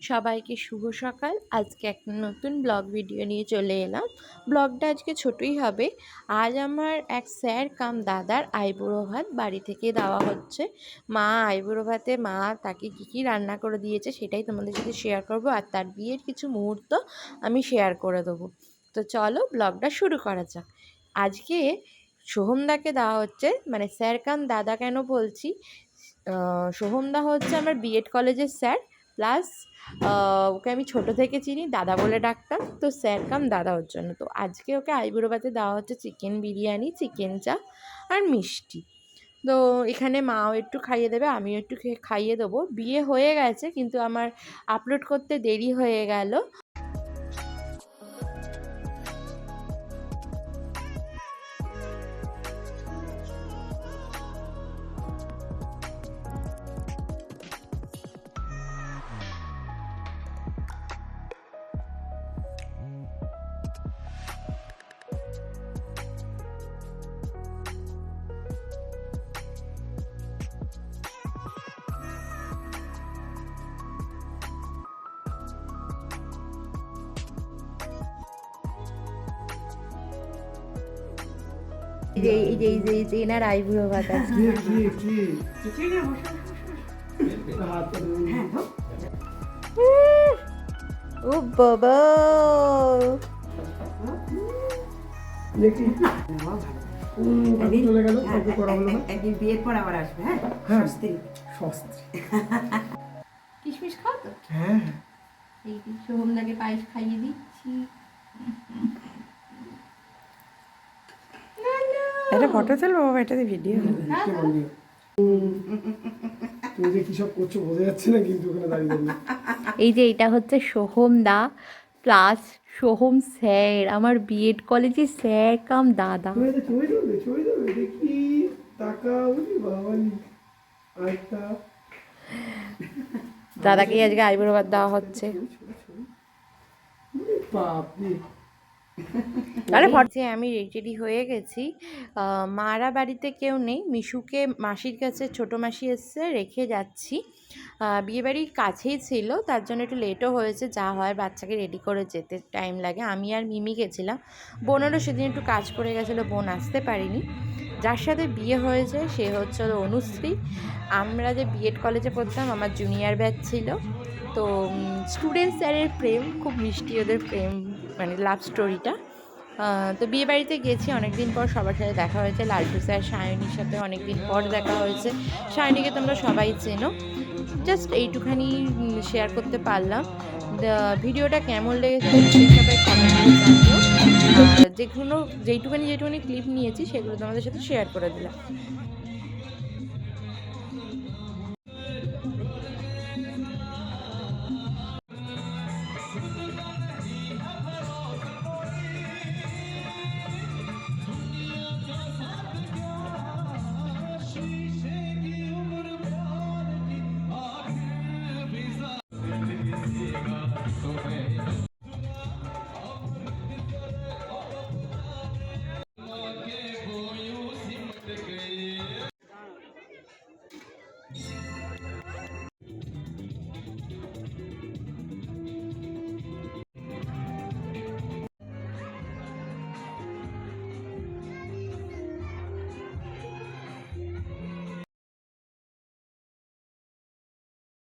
সবাইকে শুভ সকাল। আজকে একটা নতুন ব্লগ ভিডিও নিয়ে চলে এলাম। ব্লগটা আজকে ছোটই হবে। আজ আমার এক স্যার কাম দাদার আইবুড়ো ভাত বাড়ি থেকে দেওয়া হচ্ছে। মা আইবুড়ো ভাতে মা তাকে কী কী রান্না করে দিয়েছে সেটাই তোমাদের সাথে শেয়ার করব আর তার বিয়ের কিছু মুহূর্ত আমি শেয়ার করে দেবো। তো চলো ব্লগটা শুরু করা যাক। আজকে সোহমদাকে দেওয়া হচ্ছে মানে স্যার কাম দাদা কেন বলছি? সোহমদা হচ্ছে আমার বিএড কলেজের স্যার। প্লাস ওকে আমি ছোট থেকে চিনি, দাদা বলে ডাকতাম। তো স্যার কাম দাদা ওর জন্য। তো আজকে ওকে আইবুড়ো ভাতে দেওয়া হচ্ছে চিকেন বিরিয়ানি, চিকেন চা আর মিষ্টি। তো এখানে মাও একটু খাইয়ে দেবে, আমিও একটু খাইয়ে দেবো। বিয়ে হয়ে গেছে, কিন্তু আমার আপলোড করতে দেরি হয়ে গেল। যে এই যে এই যে এই যে এনার আইবুড়ো ভাত আছে কি কি কি? ও বাবা। একদিন বিয়ের পর আবার আসবে হ্যাঁ? হ্যাঁ। কিশমিশ খাও তো? হ্যাঁ এই সোহমদাকে পায়েস খাইয়ে দিচ্ছি। একটা ফটো তুলবো বাবা এটাতে ভিডিও তুমি যে কি সব করছ বোঝা যাচ্ছে না কিন্তু ওখানে দাঁড়িয়ে দাঁড়িয়ে। এই যে এটা হচ্ছে সোহম দা প্লাস সোহম স্যার আমার বিএড কলেজে স্যার কাম দাদা। এটা দেখি দাদাকে আজকে আইবুড়ো ভাত দেওয়া হচ্ছে। বাপরে। আরে আমি রেডি হয়ে গেছি। মারা বাড়িতে কেউ নেই। মিশুকে মাসির কাছে ছোট মাসি এসছে, রেখে যাচ্ছি। বিয়েবাড়ির কাছেই ছিল, তার জন্য একটু লেটও হয়েছে, যা হয় বাচ্চাকে রেডি করে যেতে টাইম লাগে। আমি আর মিমি গেছিলাম। বোনেরও সেদিন একটু কাজ পড়ে গেছিল, বোন আসতে পারিনি। যার সাথে বিয়ে হয়েছে, সে হচ্ছে অনুশ্রী। আমরা যে বিএড কলেজে পড়তাম, আমার জুনিয়র ব্যাচ ছিল। তো স্টুডেন্ট স্যারের প্রেম, খুব মিষ্টি ওদের প্রেম। মানে লাভ স্টোরিটা তো বিয়ে বাড়িতে গেছি, অনেকদিন পর সবার সাথে দেখা হয়েছে। লালটু স্যার সায়নীর সাথে অনেকদিন পর দেখা হয়েছে। সায়নীকে তোমরা সবাই চেনো। জাস্ট এইটুখানি শেয়ার করতে পারলাম। ভিডিওটা কেমন লেগেছে সবাই কমেন্টে যেগুলো যেইটুখানি যেটুখানি ক্লিপ নিয়েছি, সেগুলো তোমাদের সাথে শেয়ার করে দিলাম।